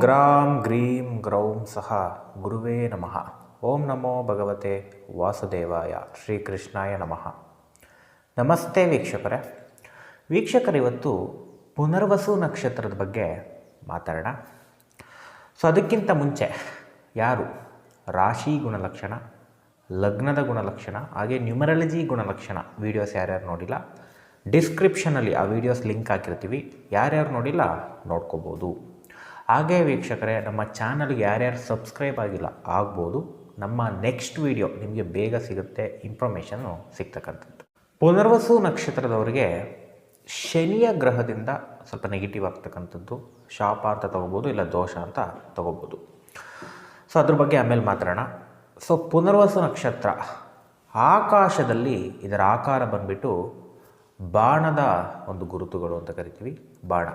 Gram ಗ್ರೀಂ ಗ್ರೌಂ ಸಹ ಗುರುವೇ ನಮಃ ಓಂ ನಮೋ ಭಗವತೆ ವಾಸುದೇವಾಯ ಶ್ರೀಕೃಷ್ಣಾಯ ನಮಃ ನಮಸ್ತೆ ವೀಕ್ಷಕರೇ ವೀಕ್ಷಕರಿವತ್ತು ಪುನರ್ವಸು ನಕ್ಷತ್ರದ ಬಗ್ಗೆ ಮಾತಾಡೋಣ. ಸೊ ಅದಕ್ಕಿಂತ ಮುಂಚೆ ಯಾರು? ರಾಶಿ ಗುಣಲಕ್ಷಣ, ಲಗ್ನದ ಗುಣಲಕ್ಷಣ, ಹಾಗೆ ನ್ಯೂಮರಾಲಜಿ ಗುಣಲಕ್ಷಣ ವೀಡಿಯೋಸ್ ಯಾರ್ಯಾರು ನೋಡಿಲ್ಲ? ಡಿಸ್ಕ್ರಿಪ್ಷನಲ್ಲಿ ಆ ವೀಡಿಯೋಸ್ ಲಿಂಕ್ ಹಾಕಿರ್ತೀವಿ. ಯಾರ್ಯಾರು ನೋಡಿಲ್ಲ ನೋಡ್ಕೋಬೋದು. ಹಾಗೆ ವೀಕ್ಷಕರೇ, ನಮ್ಮ ಚಾನಲ್ಗೆ ಯಾರ್ಯಾರು ಸಬ್ಸ್ಕ್ರೈಬ್ ಆಗಿಲ್ಲ, ಆಗ್ಬೋದು. ನಮ್ಮ ನೆಕ್ಸ್ಟ್ ವಿಡಿಯೋ ನಿಮಗೆ ಬೇಗ ಸಿಗುತ್ತೆ ಇನ್ಫಾರ್ಮೇಷನ್ನು ಸಿಗ್ತಕ್ಕಂಥದ್ದು. ಪುನರ್ವಸು ನಕ್ಷತ್ರದವರಿಗೆ ಶನಿಯ ಗ್ರಹದಿಂದ ಸ್ವಲ್ಪ ನೆಗೆಟಿವ್ ಆಗ್ತಕ್ಕಂಥದ್ದು. ಶಾಪ ಅಂತ ತೊಗೋಬೋದು, ಇಲ್ಲ ದೋಷ ಅಂತ ತೊಗೋಬೋದು. ಸೊ ಅದ್ರ ಬಗ್ಗೆ ಆಮೇಲೆ ಮಾತಾಡೋಣ. ಸೊ ಪುನರ್ವಸು ನಕ್ಷತ್ರ ಆಕಾಶದಲ್ಲಿ ಇದರ ಆಕಾರ ಬಂದ್ಬಿಟ್ಟು ಬಾಣದ ಒಂದು ಗುರುತುಗಳು ಅಂತ ಕರಿತೀವಿ, ಬಾಣ.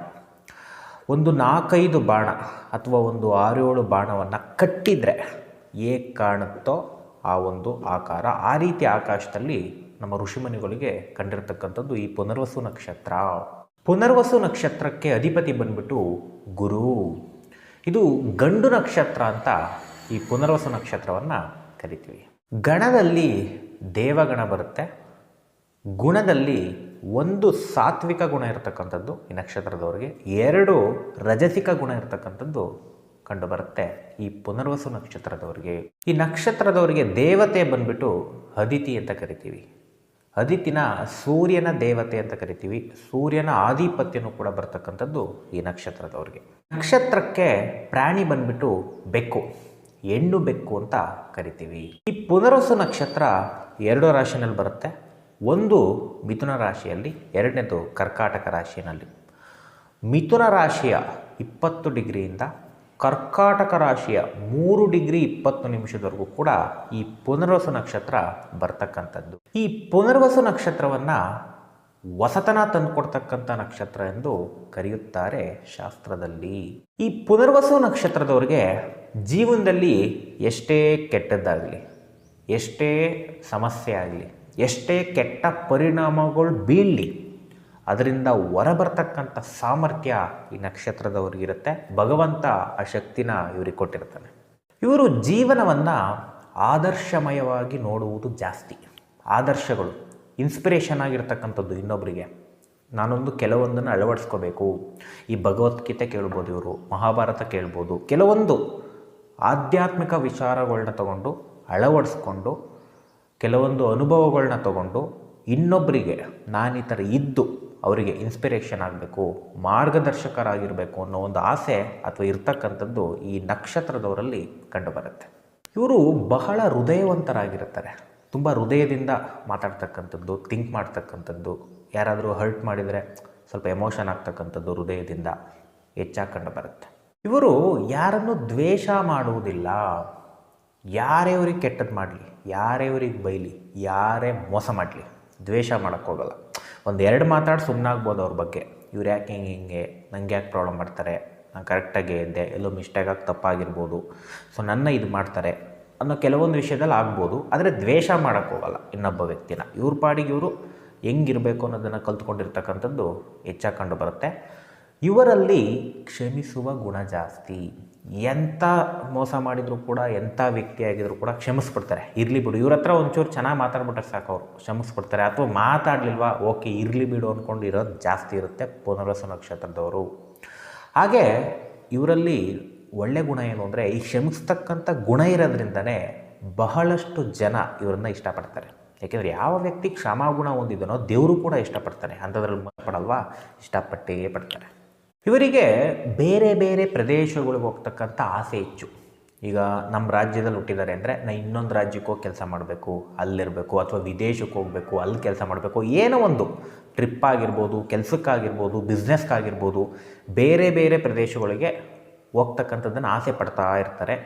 ಒಂದು ನಾಲ್ಕೈದು ಬಾಣ ಅಥವಾ ಒಂದು ಆರೇಳು ಬಾಣವನ್ನು ಕಟ್ಟಿದರೆ ಹೇಗೆ ಕಾಣುತ್ತೋ ಆ ಒಂದು ಆಕಾರ. ಆ ರೀತಿ ಆಕಾಶದಲ್ಲಿ ನಮ್ಮ ಋಷಿಮುನಿಗಳಿಗೆ ಕಂಡಿರ್ತಕ್ಕಂಥದ್ದು ಈ ಪುನರ್ವಸು ನಕ್ಷತ್ರ. ಪುನರ್ವಸು ನಕ್ಷತ್ರಕ್ಕೆ ಅಧಿಪತಿ ಬಂದ್ಬಿಟ್ಟು ಗುರು. ಇದು ಗಂಡು ನಕ್ಷತ್ರ ಅಂತ ಈ ಪುನರ್ವಸು ನಕ್ಷತ್ರವನ್ನು ಕರಿತೀವಿ. ಗಣದಲ್ಲಿ ದೇವಗಣ ಬರುತ್ತೆ. ಗುಣದಲ್ಲಿ ಒಂದು ಸಾತ್ವಿಕ ಗುಣ ಇರತಕ್ಕಂಥದ್ದು ಈ ನಕ್ಷತ್ರದವರಿಗೆ, ಎರಡು ರಜಸಿಕ ಗುಣ ಇರತಕ್ಕಂಥದ್ದು ಕಂಡುಬರುತ್ತೆ ಈ ಪುನರ್ವಸು ನಕ್ಷತ್ರದವರಿಗೆ. ಈ ನಕ್ಷತ್ರದವರಿಗೆ ದೇವತೆ ಬಂದ್ಬಿಟ್ಟು ಅದಿತಿ ಅಂತ ಕರಿತೀವಿ. ಅದಿತಿನ ಸೂರ್ಯನ ದೇವತೆ ಅಂತ ಕರಿತೀವಿ. ಸೂರ್ಯನ ಆಧಿಪತ್ಯನೂ ಕೂಡ ಬರ್ತಕ್ಕಂಥದ್ದು ಈ ನಕ್ಷತ್ರದವರಿಗೆ. ನಕ್ಷತ್ರಕ್ಕೆ ಪ್ರಾಣಿ ಬಂದ್ಬಿಟ್ಟು ಬೆಕ್ಕು, ಹೆಣ್ಣು ಬೆಕ್ಕು ಅಂತ ಕರಿತೀವಿ. ಈ ಪುನರ್ವಸು ನಕ್ಷತ್ರ ಎರಡು ರಾಶಿನಲ್ಲಿ ಬರುತ್ತೆ. ಒಂದು ಮಿಥುನ ರಾಶಿಯಲ್ಲಿ, ಎರಡನೇದು ಕರ್ಕಾಟಕ ರಾಶಿಯಲ್ಲಿ. ಮಿಥುನ ರಾಶಿಯ ಇಪ್ಪತ್ತು ಡಿಗ್ರಿಯಿಂದ ಕರ್ಕಾಟಕ ರಾಶಿಯ ಮೂರು ಡಿಗ್ರಿ ಇಪ್ಪತ್ತು ನಿಮಿಷದವರೆಗೂ ಕೂಡ ಈ ಪುನರ್ವಸು ನಕ್ಷತ್ರ ಬರ್ತಕ್ಕಂಥದ್ದು. ಈ ಪುನರ್ವಸು ನಕ್ಷತ್ರವನ್ನು ವಸತನ ತಂದುಕೊಡ್ತಕ್ಕಂಥ ನಕ್ಷತ್ರ ಎಂದು ಕರೆಯುತ್ತಾರೆ ಶಾಸ್ತ್ರದಲ್ಲಿ. ಈ ಪುನರ್ವಸು ನಕ್ಷತ್ರದವರಿಗೆ ಜೀವನದಲ್ಲಿ ಎಷ್ಟೇ ಕೆಟ್ಟದ್ದಾಗಲಿ, ಎಷ್ಟೇ ಸಮಸ್ಯೆ ಆಗಲಿ ಎಷ್ಟೇ ಕೆಟ್ಟ ಪರಿಣಾಮಗಳು ಬೀಳಲಿ, ಅದರಿಂದ ಹೊರಬರ್ತಕ್ಕಂಥ ಸಾಮರ್ಥ್ಯ ಈ ನಕ್ಷತ್ರದವ್ರಿಗಿರುತ್ತೆ ಭಗವಂತ ಆ ಶಕ್ತಿನ ಇವ್ರಿಗೆ ಕೊಟ್ಟಿರ್ತಾನೆ. ಇವರು ಜೀವನವನ್ನು ಆದರ್ಶಮಯವಾಗಿ ನೋಡುವುದು ಜಾಸ್ತಿ. ಆದರ್ಶಗಳು ಇನ್ಸ್ಪಿರೇಷನ್ ಆಗಿರ್ತಕ್ಕಂಥದ್ದು ಇನ್ನೊಬ್ಬರಿಗೆ ನಾನೊಂದು ಕೆಲವೊಂದನ್ನು ಅಳವಡಿಸ್ಕೋಬೇಕು. ಈ ಭಗವದ್ಗೀತೆ ಕೇಳ್ಬೋದು ಇವರು, ಮಹಾಭಾರತ ಕೇಳ್ಬೋದು. ಕೆಲವೊಂದು ಆಧ್ಯಾತ್ಮಿಕ ವಿಚಾರಗಳನ್ನ ತಗೊಂಡು ಅಳವಡಿಸ್ಕೊಂಡು ಕೆಲವೊಂದು ಅನುಭವಗಳನ್ನ ತಗೊಂಡು ಇನ್ನೊಬ್ಬರಿಗೆ ನಾನು ಈ ಥರ ಇದ್ದು ಅವರಿಗೆ ಇನ್ಸ್ಪಿರೇಷನ್ ಆಗಬೇಕು, ಮಾರ್ಗದರ್ಶಕರಾಗಿರಬೇಕು ಅನ್ನೋ ಒಂದು ಆಸೆ ಅಥವಾ ಇರ್ತಕ್ಕಂಥದ್ದು ಈ ನಕ್ಷತ್ರದವರಲ್ಲಿ ಕಂಡುಬರುತ್ತೆ. ಇವರು ಬಹಳ ಹೃದಯವಂತರಾಗಿರ್ತಾರೆ. ತುಂಬ ಹೃದಯದಿಂದ ಮಾತಾಡ್ತಕ್ಕಂಥದ್ದು ಥಿಂಕ್ ಮಾಡ್ತಕ್ಕಂಥದ್ದು, ಯಾರಾದರೂ ಹರ್ಟ್ ಮಾಡಿದರೆ ಸ್ವಲ್ಪ ಎಮೋಷನ್ ಆಗ್ತಕ್ಕಂಥದ್ದು ಹೃದಯದಿಂದ ಹೆಚ್ಚಾಗಿ ಕಂಡುಬರುತ್ತೆ. ಇವರು ಯಾರನ್ನು ದ್ವೇಷ ಮಾಡುವುದಿಲ್ಲ. ಯಾರೇ ಅವರಿಗೆ ಕೆಟ್ಟದ್ದು ಮಾಡಲಿ. ಯಾರೇ ಇವ್ರಿಗೆ ಬೈಲಿ, ಯಾರೇ ಮೋಸ ಮಾಡಲಿ, ದ್ವೇಷ ಮಾಡೋಕ್ಕೋಗಲ್ಲ ಒಂದು ಎರಡು ಮಾತಾಡಿ ಸುಮ್ಮನಾಗ್ಬೋದು ಅವ್ರ ಬಗ್ಗೆ. ಇವ್ರು ಯಾಕೆ ಹಿಂಗೆ ಹಿಂಗೆ, ನಂಗೆ ಯಾಕೆ ಪ್ರಾಬ್ಲಮ್ ಮಾಡ್ತಾರೆ? ನಾನು ಕರೆಕ್ಟಾಗೇ ಇದ್ದೆ, ಎಲ್ಲೋ ಮಿಸ್ಟೇಕಾಗಿ ತಪ್ಪಾಗಿರ್ಬೋದು. ಸೊ ನನ್ನ ಇದು ಮಾಡ್ತಾರೆ. ಅನ್ನೋ ಕೆಲವೊಂದು ವಿಷಯದಲ್ಲಿ ಆಗ್ಬೋದು, ಆದರೆ ದ್ವೇಷ ಮಾಡೋಕ್ಕೋಗಲ್ಲ ಇನ್ನೊಬ್ಬ ವ್ಯಕ್ತಿನ. ಇವ್ರ ಪಾಡಿಗೆ ಇವರು ಹೆಂಗಿರಬೇಕು ಅನ್ನೋದನ್ನು ಕಲ್ತ್ಕೊಂಡಿರ್ತಕ್ಕಂಥದ್ದು ಹೆಚ್ಚಾಗಿ ಕಂಡು ಬರುತ್ತೆ. ಇವರಲ್ಲಿ ಕ್ಷಮಿಸುವ ಗುಣ ಜಾಸ್ತಿ. ಎಂಥ ಮೋಸ ಮಾಡಿದರೂ ಕೂಡ ಎಂಥ ವ್ಯಕ್ತಿಯಾಗಿದ್ರೂ ಕೂಡ ಕ್ಷಮಿಸ್ಬಿಡ್ತಾರೆ. ಇರಲಿ ಬಿಡು. ಇವ್ರ ಹತ್ರ ಒಂಚೂರು ಚೆನ್ನಾಗಿ ಮಾತಾಡ್ಬಿಟ್ರೆ ಸಾಕು ಅವರು. ಕ್ಷಮಿಸ್ಬಿಡ್ತಾರೆ. ಅಥವಾ ಮಾತಾಡಲಿಲ್ವಾ? ಓಕೆ, ಇರಲಿ ಬಿಡು ಅಂದ್ಕೊಂಡು ಇರೋದು ಜಾಸ್ತಿ ಇರುತ್ತೆ ಪುನರ್ವಸು ನಕ್ಷತ್ರದವರು. ಹಾಗೆ ಇವರಲ್ಲಿ ಒಳ್ಳೆ ಗುಣ ಏನು ಅಂದರೆ, ಈ ಕ್ಷಮಿಸ್ತಕ್ಕಂಥ ಗುಣ ಇರೋದ್ರಿಂದನೇ ಬಹಳಷ್ಟು ಜನ ಇವರನ್ನ ಇಷ್ಟಪಡ್ತಾರೆ. ಯಾಕೆಂದರೆ ಯಾವ ವ್ಯಕ್ತಿ ಕ್ಷಮಾಗುಣ ಹೊಂದಿದನೋ ದೇವರು ಕೂಡ ಇಷ್ಟಪಡ್ತಾನೆ. ಅಂಥದ್ರಲ್ಲಿ ಪಡಲ್ವಾ? ಇಷ್ಟಪಟ್ಟೇ ಪಡ್ತಾರೆ. ಇವರಿಗೆ ಬೇರೆ ಬೇರೆ ಪ್ರದೇಶಗಳಿಗೆ ಹೋಗ್ತಕ್ಕಂಥ ಆಸೆ ಹೆಚ್ಚು. ಈಗ ನಮ್ಮ ರಾಜ್ಯದಲ್ಲಿ ಹುಟ್ಟಿದ್ದಾರೆ ಅಂದರೆ ನಾ ಇನ್ನೊಂದು ರಾಜ್ಯಕ್ಕೆ ಕೆಲಸ ಮಾಡಬೇಕು, ಅಲ್ಲಿರಬೇಕು ಅಥವಾ ವಿದೇಶಕ್ಕೆ ಹೋಗಬೇಕು, ಅಲ್ಲಿ ಕೆಲಸ ಮಾಡಬೇಕು, ಏನೋ ಒಂದು ಟ್ರಿಪ್ ಆಗಿರ್ಬೋದು, ಕೆಲಸಕ್ಕಾಗಿರ್ಬೋದು ಬಿಸ್ನೆಸ್ಗಾಗಿರ್ಬೋದು ಬೇರೆ ಬೇರೆ ಪ್ರದೇಶಗಳಿಗೆ ಹೋಗ್ತಕ್ಕಂಥದ್ದನ್ನು ಆಸೆ ಪಡ್ತಾ ಇರ್ತಾರೆ.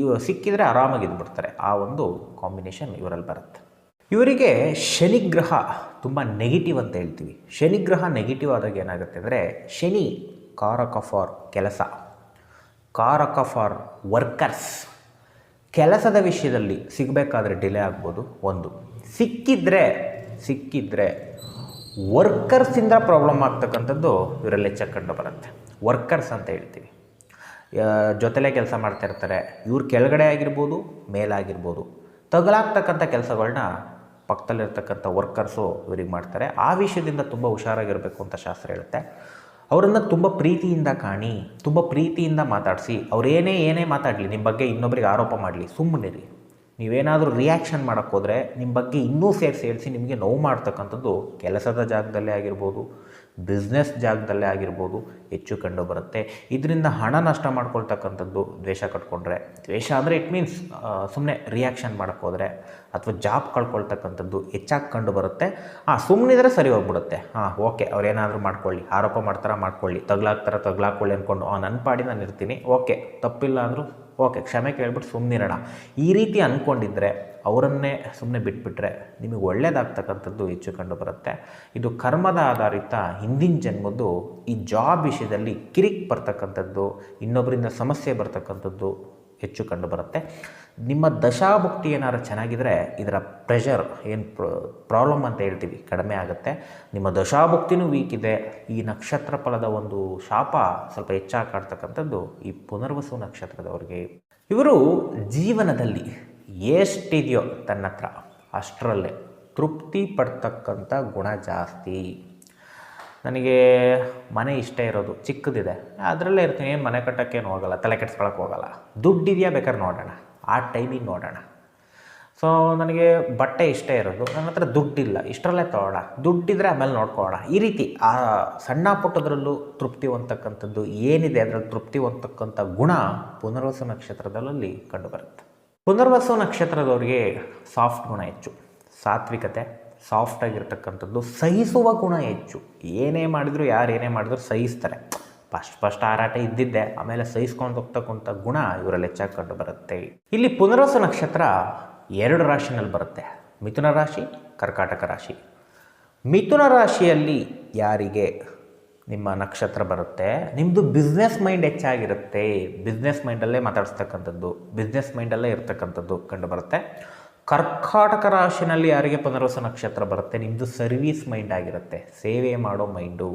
ಇವ ಸಿಕ್ಕಿದರೆ ಆರಾಮಾಗಿದ್ಬಿಡ್ತಾರೆ ಆ ಒಂದು ಕಾಂಬಿನೇಷನ್ ಇವರಲ್ಲಿ ಬರುತ್ತೆ. ಇವರಿಗೆ ಶನಿಗ್ರಹ ತುಂಬ ನೆಗೆಟಿವ್ ಅಂತ ಹೇಳ್ತೀವಿ. ಶನಿಗ್ರಹ ನೆಗೆಟಿವ್ ಆದಾಗ ಏನಾಗುತ್ತೆ ಅಂದರೆ ಶನಿ ಕಾರಕ ಫಾರ್ ಕೆಲಸ. ಕಾರಕ ಫಾರ್ ವರ್ಕರ್ಸ್ ಕೆಲಸದ ವಿಷಯದಲ್ಲಿ ಸಿಗಬೇಕಾದ್ರೆ ಡಿಲೇ ಆಗ್ಬೋದು. ಒಂದು, ಸಿಕ್ಕಿದ್ರೆ ಸಿಕ್ಕಿದ್ರೆ ವರ್ಕರ್ಸಿಂದ ಪ್ರಾಬ್ಲಮ್ ಆಗ್ತಕ್ಕಂಥದ್ದು ಇವರಲ್ಲಿ ಕಂಡು ಬರುತ್ತೆ. ವರ್ಕರ್ಸ್ ಅಂತ ಹೇಳ್ತೀವಿ. ಜೊತೆಲೇ ಕೆಲಸ ಮಾಡ್ತಾ ಇರ್ತಾರೆ. ಇವ್ರ ಕೆಳಗಡೆ ಆಗಿರ್ಬೋದು ಮೇಲಾಗಿರ್ಬೋದು ತಗಲಾಗ್ತಕ್ಕಂಥ ಕೆಲಸಗಳನ್ನ ಪಕ್ಕದಲ್ಲಿರ್ತಕ್ಕಂಥ ವರ್ಕರ್ಸು ಇವ್ರಿಗೆ ಮಾಡ್ತಾರೆ. ಆ ವಿಷಯದಿಂದ ತುಂಬ ಹುಷಾರಾಗಿರಬೇಕು ಅಂತ ಶಾಸ್ತ್ರ ಹೇಳುತ್ತೆ. ಅವರನ್ನು ತುಂಬ ಪ್ರೀತಿಯಿಂದ ಕಾಣಿ, ತುಂಬ ಪ್ರೀತಿಯಿಂದ ಮಾತಾಡಿಸಿ ಅವರೇನೇ ಏನೇ ಮಾತಾಡಲಿ ನಿಮ್ಮ ಬಗ್ಗೆ ಇನ್ನೊಬ್ರಿಗೆ ಆರೋಪ ಮಾಡಲಿ ಸುಮ್ಮನಿರಿ ನೀವೇನಾದರೂ ರಿಯಾಕ್ಷನ್ ಮಾಡೋಕ್ಕೋದ್ರೆ ನಿಮ್ಮ ಬಗ್ಗೆ ಇನ್ನೂ ಸೇರಿಸಿ ಹೇಳಿಸಿ ನಿಮಗೆ ನೋವು ಮಾಡ್ತಕ್ಕಂಥದ್ದು ಕೆಲಸದ ಜಾಗದಲ್ಲೇ ಆಗಿರ್ಬೋದು. ಬಿಸ್ನೆಸ್ ಜಾಗದಲ್ಲೇ ಆಗಿರ್ಬೋದು ಹೆಚ್ಚು ಕಂಡು ಬರುತ್ತೆ. ಇದರಿಂದ ಹಣ ನಷ್ಟ ಮಾಡ್ಕೊಳ್ತಕ್ಕಂಥದ್ದು ದ್ವೇಷ ಕಟ್ಕೊಂಡ್ರೆ. ದ್ವೇಷ ಅಂದರೆ ಇಟ್ ಮೀನ್ಸ್ ಸುಮ್ಮನೆ ರಿಯಾಕ್ಷನ್ ಮಾಡೋಕ್ಕೋದ್ರೆ ಅಥವಾ ಜಾಬ್ ಕಳ್ಕೊಳ್ತಕ್ಕಂಥದ್ದು ಹೆಚ್ಚಾಗಿ ಕಂಡು ಬರುತ್ತೆ. ಹಾಂ ಸುಮ್ಮನಿದ್ರೆ ಸರಿ ಹೋಗ್ಬಿಡುತ್ತೆ. ಹಾಂ, ಓಕೆ, ಅವ್ರೇನಾದರೂ ಮಾಡ್ಕೊಳ್ಳಿ. ಆರೋಪ ಮಾಡ್ತಾರ ಮಾಡ್ಕೊಳ್ಳಿ. ತಗ್ಲಾಕ್ತಾರ ತಗ್ಲಾಕೊಳ್ಳಿ ಅಂದ್ಕೊಂಡು ಆ ನನ್ನ ಪಾಡಿ ನಾನು ಇರ್ತೀನಿ. ಓಕೆ, ತಪ್ಪಿಲ್ಲ ಅಂದರೂ, ಓಕೆ, ಕ್ಷಮೆ ಕೇಳ್ಬಿಟ್ಟು ಸುಮ್ಮನಿರೋಣ ಈ ರೀತಿ ಅಂದ್ಕೊಂಡಿದ್ರೆ ಅವರನ್ನೇ ಸುಮ್ಮನೆ ಬಿಟ್ಬಿಟ್ರೆ ನಿಮಗೆ ಒಳ್ಳೇದಾಗ್ತಕ್ಕಂಥದ್ದು ಹೆಚ್ಚು ಕಂಡು ಬರುತ್ತೆ ಇದು ಕರ್ಮದ ಆಧಾರಿತ ಹಿಂದಿನ ಜನ್ಮದ್ದು ಈ ಜಾಬ್ ವಿಷಯದಲ್ಲಿ ಕಿರಿಕ್ ಬರ್ತಕ್ಕಂಥದ್ದು ಇನ್ನೊಬ್ಬರಿಂದ ಸಮಸ್ಯೆ ಬರ್ತಕ್ಕಂಥದ್ದು ಹೆಚ್ಚು ಕಂಡು ಬರುತ್ತೆ ನಿಮ್ಮ ದಶಾಭುಕ್ತಿ ಏನಾದ್ರು ಚೆನ್ನಾಗಿದ್ದರೆ ಇದರ ಪ್ರೆಷರ್ ಏನು ಪ್ರಾಬ್ಲಮ್ ಅಂತ ಹೇಳ್ತೀವಿ, ಕಡಿಮೆ ಆಗುತ್ತೆ. ನಿಮ್ಮ ದಶಾಭುಕ್ತಿನೂ ವೀಕ್ ಇದೆ. ಈ ನಕ್ಷತ್ರ ಫಲದ ಒಂದು ಶಾಪ ಸ್ವಲ್ಪ ಹೆಚ್ಚಾಗಿ ಕಾಡ್ತಕ್ಕಂಥದ್ದು ಈ ಪುನರ್ವಸು ನಕ್ಷತ್ರದವ್ರಿಗೆ. ಇವರು ಜೀವನದಲ್ಲಿ ಎಷ್ಟಿದೆಯೋ ತನ್ನ ಹತ್ರ. ಅಷ್ಟರಲ್ಲೇ. ತೃಪ್ತಿ ಪಡ್ತಕ್ಕಂಥ ಗುಣ ಜಾಸ್ತಿ. ನನಗೆ ಮನೆ ಇಷ್ಟ ಇರೋದು ಚಿಕ್ಕದಿದೆ. ಅದರಲ್ಲೇ ಇರ್ತೀನಿ. ಏನು ಮನೆ ಕಟ್ಟೋಕ್ಕೇನು ಹೋಗಲ್ಲ. ತಲೆ ಕೆಡ್ಸ್ಕೊಳಕ್ಕೆ ಹೋಗಲ್ಲ. ದುಡ್ಡಿದೆಯಾ ಬೇಕಾದ್ರೆ ನೋಡೋಣ. ಆ ಟೈಮಿಗೆ ನೋಡೋಣ. ಸೊ ನನಗೆ ಬಟ್ಟೆ ಇಷ್ಟ ಇರೋದು. ನನ್ನ ಹತ್ರ ದುಡ್ಡಿಲ್ಲ. ಇಷ್ಟರಲ್ಲೇ ತೊಗೋಣ. ದುಡ್ಡಿದ್ರೆ ಆಮೇಲೆ ನೋಡ್ಕೊಳ್ಳೋಣ. ಈ ರೀತಿ ಆ ಸಣ್ಣ ಪುಟ್ಟದ್ರಲ್ಲೂ ತೃಪ್ತಿ ಹೊಂದತಕ್ಕಂಥದ್ದು ಏನಿದೆ, ಅದರಲ್ಲಿ ತೃಪ್ತಿ ಹೊಂದತಕ್ಕಂಥ ಗುಣ ಪುನರ್ವಸನ ಕ್ಷೇತ್ರದಲ್ಲಿ ಕಂಡುಬರುತ್ತೆ. ಪುನರ್ವಸು ನಕ್ಷತ್ರದವ್ರಿಗೆ ಸಾಫ್ಟ್ ಗುಣ ಹೆಚ್ಚು. ಸಾತ್ವಿಕತೆ, ಸಾಫ್ಟ್ ಆಗಿರ್ತಕ್ಕಂಥದ್ದು ಸಹಿಸುವ ಗುಣ ಹೆಚ್ಚು. ಏನೇ ಮಾಡಿದ್ರು, ಯಾರು ಏನೇ ಮಾಡಿದ್ರು ಸಹಿಸ್ತಾರೆ. ಫಸ್ಟ್ ಫಸ್ಟ್ ಹಾರಾಟ ಇದ್ದಿದ್ದೆ, ಆಮೇಲೆ ಸಹಿಸ್ಕೊಂಡು ಹೋಗ್ತಕ್ಕಂಥ ಗುಣ ಇವರಲ್ಲಿ ಹೆಚ್ಚಾಗಿ ಕಂಡು ಬರುತ್ತೆ. ಇಲ್ಲಿ ಪುನರ್ವಸು ನಕ್ಷತ್ರ ಎರಡು ರಾಶಿನಲ್ಲಿ ಬರುತ್ತೆ. ಮಿಥುನ ರಾಶಿ, ಕರ್ಕಾಟಕ ರಾಶಿ. ಮಿಥುನ ರಾಶಿಯಲ್ಲಿ ಯಾರಿಗೆ ನಿಮ್ಮ ನಕ್ಷತ್ರ ಬರುತ್ತೆ. ನಿಮ್ಮದು ಬಿಸ್ನೆಸ್ ಮೈಂಡ್ ಹೆಚ್ಚಾಗಿರುತ್ತೆ. ಬಿಸ್ನೆಸ್ ಮೈಂಡಲ್ಲೇ ಮಾತಾಡಿಸ್ತಕ್ಕಂಥದ್ದು. ಬಿಸ್ನೆಸ್ ಮೈಂಡಲ್ಲೇ ಇರ್ತಕ್ಕಂಥದ್ದು ಕಂಡು ಬರುತ್ತೆ ಕರ್ಕಾಟಕ ರಾಶಿನಲ್ಲಿ ಯಾರಿಗೆ ಪುನರ್ವಸ ನಕ್ಷತ್ರ ಬರುತ್ತೆ? ನಿಮ್ಮದು ಸರ್ವೀಸ್ ಮೈಂಡ್ ಆಗಿರುತ್ತೆ. ಸೇವೆ ಮಾಡೋ ಮೈಂಡು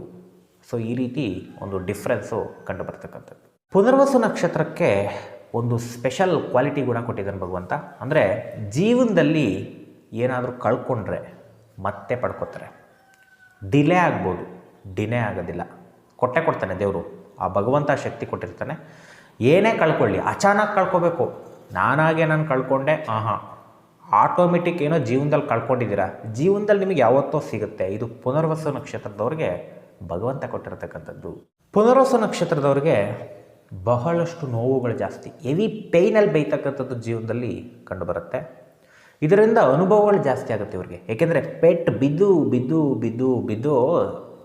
ಸೊ ಈ ರೀತಿ ಒಂದು ಡಿಫ್ರೆನ್ಸು ಕಂಡು ಬರ್ತಕ್ಕಂಥದ್ದು ಪುನರ್ವಸು ನಕ್ಷತ್ರಕ್ಕೆ ಒಂದು ಸ್ಪೆಷಲ್ ಕ್ವಾಲಿಟಿ ಗುಣ ಕೊಟ್ಟಿದ್ದಾನೆ ಭಗವಂತ. ಅಂದರೆ ಜೀವನದಲ್ಲಿ ಏನಾದರೂ ಕಳ್ಕೊಂಡ್ರೆ ಮತ್ತೆ ಪಡ್ಕೋತಾರೆ. ಡಿಲೇ ಆಗ್ಬೋದು. ಡಿಲೇ ಆಗೋದಿಲ್ಲ. ಕೊಟ್ಟೆ ಕೊಡ್ತಾನೆ ದೇವರು. ಆ ಭಗವಂತ ಶಕ್ತಿ ಕೊಟ್ಟಿರ್ತಾನೆ. ಏನೇ ಕಳ್ಕೊಳ್ಳಿ, ಅಚಾನಕ್ ಕಳ್ಕೊಬೇಕು. ನಾನಾಗೆ ನಾನು ಕಳ್ಕೊಂಡೆ, ಆಹಾ. ಆಟೋಮೆಟಿಕ್ ಏನೋ ಜೀವನದಲ್ಲಿ ಕಳ್ಕೊಂಡಿದ್ದೀರಾ? ಜೀವನದಲ್ಲಿ ನಿಮಗೆ ಯಾವತ್ತೋ ಸಿಗುತ್ತೆ. ಇದು ಪುನರ್ವಸು ನಕ್ಷತ್ರದವ್ರಿಗೆ ಭಗವಂತ ಕೊಟ್ಟಿರತಕ್ಕಂಥದ್ದು. ಪುನರ್ವಸು ನಕ್ಷತ್ರದವ್ರಿಗೆ ಬಹಳಷ್ಟು ನೋವುಗಳು ಜಾಸ್ತಿ. ಎವಿ ಪೇಯ್ನಲ್ಲಿ ಬೈತಕ್ಕಂಥದ್ದು ಜೀವನದಲ್ಲಿ ಕಂಡುಬರುತ್ತೆ. ಇದರಿಂದ ಅನುಭವಗಳು ಜಾಸ್ತಿ ಆಗುತ್ತೆ ಇವ್ರಿಗೆ. ಏಕೆಂದರೆ ಪೆಟ್ ಬಿದ್ದು ಬಿದ್ದು ಬಿದ್ದು ಬಿದ್ದು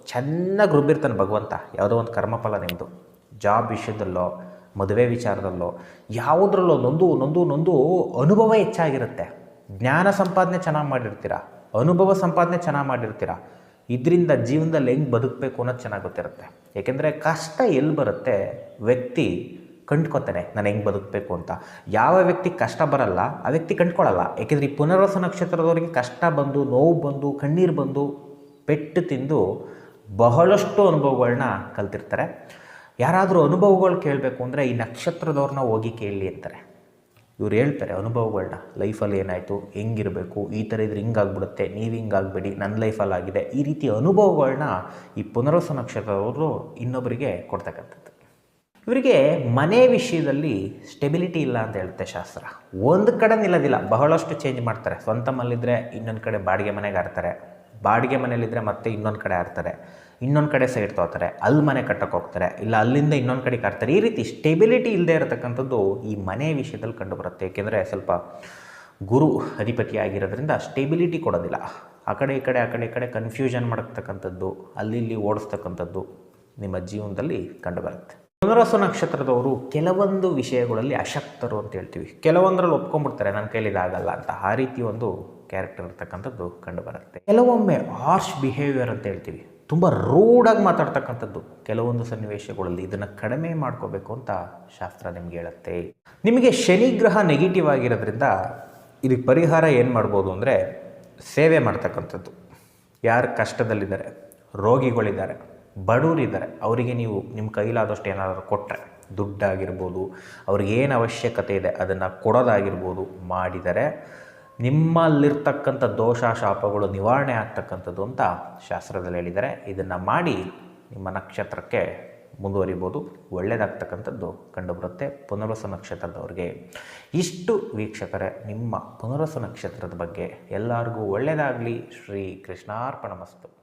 ಚೆನ್ನಾಗಿ ರುಬ್ಬಿರ್ತಾನೆ ಭಗವಂತ. ಯಾವುದೋ ಒಂದು ಕರ್ಮಫಲ ನಿಮ್ಮದು ಜಾಬ್ ವಿಷಯದಲ್ಲೋ, ಮದುವೆ ವಿಚಾರದಲ್ಲೋ, ಯಾವುದ್ರಲ್ಲೋ ನೊಂದು ನೊಂದು ನೊಂದು ಅನುಭವ ಹೆಚ್ಚಾಗಿರುತ್ತೆ. ಜ್ಞಾನ ಸಂಪಾದನೆ ಚೆನ್ನಾಗಿ ಮಾಡಿರ್ತೀರ? ಅನುಭವ ಸಂಪಾದನೆ ಚೆನ್ನಾಗಿ ಮಾಡಿರ್ತೀರ? ಇದರಿಂದ ಜೀವನದಲ್ಲಿ ಹೆಂಗೆ ಬದುಕಬೇಕು ಅನ್ನೋದು ಚೆನ್ನಾಗಿ ಗೊತ್ತಿರುತ್ತೆ. ಏಕೆಂದರೆ ಕಷ್ಟ ಎಲ್ಲಿ ಬರುತ್ತೆ? ವ್ಯಕ್ತಿ ಕಂಡ್ಕೊತಾನೆ, ನಾನು ಹೆಂಗೆ ಬದುಕಬೇಕು ಅಂತ. ಯಾವ ವ್ಯಕ್ತಿ ಕಷ್ಟ ಬರಲ್ಲ, ಆ ವ್ಯಕ್ತಿ ಕಂಡ್ಕೊಳ್ಳಲ್ಲ ಏಕೆಂದರೆ ಈ ಪುನರ್ವಸ ನಕ್ಷತ್ರದವರಿಗೆ ಕಷ್ಟ ಬಂದು, ನೋವು ಬಂದು, ಕಣ್ಣೀರು ಬಂದು, ಪೆಟ್ಟು ತಿಂದು ಬಹಳಷ್ಟು ಅನುಭವಗಳನ್ನ ಕಲ್ತಿರ್ತಾರೆ. ಯಾರಾದರೂ ಅನುಭವಗಳು ಕೇಳಬೇಕು ಅಂದರೆ ಈ ನಕ್ಷತ್ರದವ್ರನ್ನ ಹೋಗಿ ಕೇಳಲಿ ಅಂತಾರೆ. ಇವ್ರು ಹೇಳ್ತಾರೆ ಅನುಭವಗಳನ್ನ ಲೈಫಲ್ಲಿ ಏನಾಯಿತು? ಹೆಂಗಿರಬೇಕು? ಈ ಥರ ಇದ್ರೆ ಹಿಂಗಾಗ್ಬಿಡುತ್ತೆ. ನೀವು ಹಿಂಗಾಗಬೇಡಿ. ನನ್ನ ಲೈಫಲ್ಲಿ ಆಗಿದೆ. ಈ ರೀತಿ ಅನುಭವಗಳನ್ನ ಈ ಪುನರ್ವಸ ನಕ್ಷತ್ರದವರು ಇನ್ನೊಬ್ಬರಿಗೆ ಕೊಡ್ತಕ್ಕಂಥದ್ದು. ಇವರಿಗೆ ಮನೆ ವಿಷಯದಲ್ಲಿ ಸ್ಟೆಬಿಲಿಟಿ ಇಲ್ಲ ಅಂತ ಹೇಳುತ್ತೆ ಶಾಸ್ತ್ರ. ಒಂದು ಕಡೆ ನಿಲ್ಲೋದಿಲ್ಲ. ಬಹಳಷ್ಟು ಚೇಂಜ್ ಮಾಡ್ತಾರೆ. ಸ್ವಂತ ಮಲ್ಲಿದ್ರೆ ಇನ್ನೊಂದು ಕಡೆ ಬಾಡಿಗೆ ಮನೆಗೆ ಆಡ್ತಾರೆ ಬಾಡಿಗೆ ಮನೇಲಿದ್ದರೆ ಮತ್ತೆ ಇನ್ನೊಂದು ಕಡೆ ಆಡ್ತಾರೆ, ಇನ್ನೊಂದು ಕಡೆ ಸೈಡ್ ತೊಗೋತಾರೆ ಅಲ್ಲಿ ಮನೆ ಕಟ್ಟಕ್ಕೆ ಹೋಗ್ತಾರೆ, ಇಲ್ಲ ಅಲ್ಲಿಂದ ಇನ್ನೊಂದು ಕಡೆ ಕಟ್ತಾರೆ ಈ ರೀತಿ ಸ್ಟೆಬಿಲಿಟಿ ಇಲ್ಲದೆ ಇರತಕ್ಕಂಥದ್ದು ಈ ಮನೆ ವಿಷಯದಲ್ಲಿ ಕಂಡುಬರುತ್ತೆ. ಏಕೆಂದರೆ ಸ್ವಲ್ಪ ಗುರು ಅಧಿಪತಿ ಆಗಿರೋದ್ರಿಂದ ಸ್ಟೆಬಿಲಿಟಿ ಕೊಡೋದಿಲ್ಲ. ಆ ಕಡೆ, ಈ ಕಡೆ, ಆ ಕಡೆ, ಈ ಕಡೆ ಕನ್ಫ್ಯೂಷನ್ ಮಾಡತಕ್ಕಂಥದ್ದು, ಅಲ್ಲಿ ಇಲ್ಲಿ ಓಡಿಸ್ತಕ್ಕಂಥದ್ದು ನಿಮ್ಮ ಜೀವನದಲ್ಲಿ ಕಂಡುಬರುತ್ತೆ. ಪುನರಸು ನಕ್ಷತ್ರದವರು ಕೆಲವೊಂದು ವಿಷಯಗಳಲ್ಲಿ ಅಶಕ್ತರು ಅಂತ ಹೇಳ್ತೀವಿ. ಕೆಲವೊಂದರಲ್ಲಿ ಒಪ್ಕೊಂಡ್ಬಿಡ್ತಾರೆ ನನ್ನ ಕೈಲಿ ಇದಾಗಲ್ಲ ಅಂತ. ಆ ರೀತಿ ಒಂದು ಕ್ಯಾರೆಕ್ಟರ್ ಇರ್ತಕ್ಕಂಥದ್ದು ಕಂಡುಬರುತ್ತೆ. ಕೆಲವೊಮ್ಮೆ ಹಾರ್ಶ್ ಬಿಹೇವಿಯರ್ ಅಂತ ಹೇಳ್ತೀವಿ. ತುಂಬ ರೂಡಾಗಿ ಮಾತಾಡ್ತಕ್ಕಂಥದ್ದು ಕೆಲವೊಂದು ಸನ್ನಿವೇಶಗಳಲ್ಲಿ ಇದನ್ನು ಕಡಿಮೆ ಮಾಡ್ಕೋಬೇಕು ಅಂತ ಶಾಸ್ತ್ರ ನಿಮ್ಗೆ ಹೇಳುತ್ತೆ. ನಿಮಗೆ ಶನಿ ಗ್ರಹ ನೆಗೆಟಿವ್ ಆಗಿರೋದ್ರಿಂದ ಇದಕ್ಕೆ ಪರಿಹಾರ ಏನು ಮಾಡ್ಬೋದು ಅಂದರೆ ಸೇವೆ ಮಾಡ್ತಕ್ಕಂಥದ್ದು. ಯಾರು ಕಷ್ಟದಲ್ಲಿದ್ದಾರೆ, ರೋಗಿಗಳಿದ್ದಾರೆ, ಬಡವರಿದ್ದಾರೆ, ಅವರಿಗೆ ನೀವು ನಿಮ್ಮ ಕೈಲಾದಷ್ಟು ಏನಾದರೂ ಕೊಟ್ಟರೆ ದುಡ್ಡಾಗಿರ್ಬೋದು ಅವ್ರಿಗೇನು ಅವಶ್ಯಕತೆ ಇದೆ ಅದನ್ನು ಕೊಡೋದಾಗಿರ್ಬೋದು, ಮಾಡಿದರೆ ನಿಮ್ಮಲ್ಲಿರ್ತಕ್ಕಂಥ ದೋಷ ಶಾಪಗಳು ನಿವಾರಣೆ ಆಗ್ತಕ್ಕಂಥದ್ದು ಅಂತ ಶಾಸ್ತ್ರದಲ್ಲಿ ಹೇಳಿದ್ದಾರೆ. ಇದನ್ನು ಮಾಡಿ ನಿಮ್ಮ ನಕ್ಷತ್ರಕ್ಕೆ ಮುಂದುವರಿಬೋದು. ಒಳ್ಳೆಯದಾಗ್ತಕ್ಕಂಥದ್ದು ಕಂಡುಬರುತ್ತೆ ಪುನರ್ವಸ ನಕ್ಷತ್ರದವ್ರಿಗೆ. ಇಷ್ಟು ವೀಕ್ಷಕರೇ, ನಿಮ್ಮ ಪುನರ್ವಸ ನಕ್ಷತ್ರದ ಬಗ್ಗೆ ಎಲ್ಲರಿಗೂ ಒಳ್ಳೆಯದಾಗಲಿ ಶ್ರೀ ಕೃಷ್ಣಾರ್ಪಣ ಮಸ್ತು.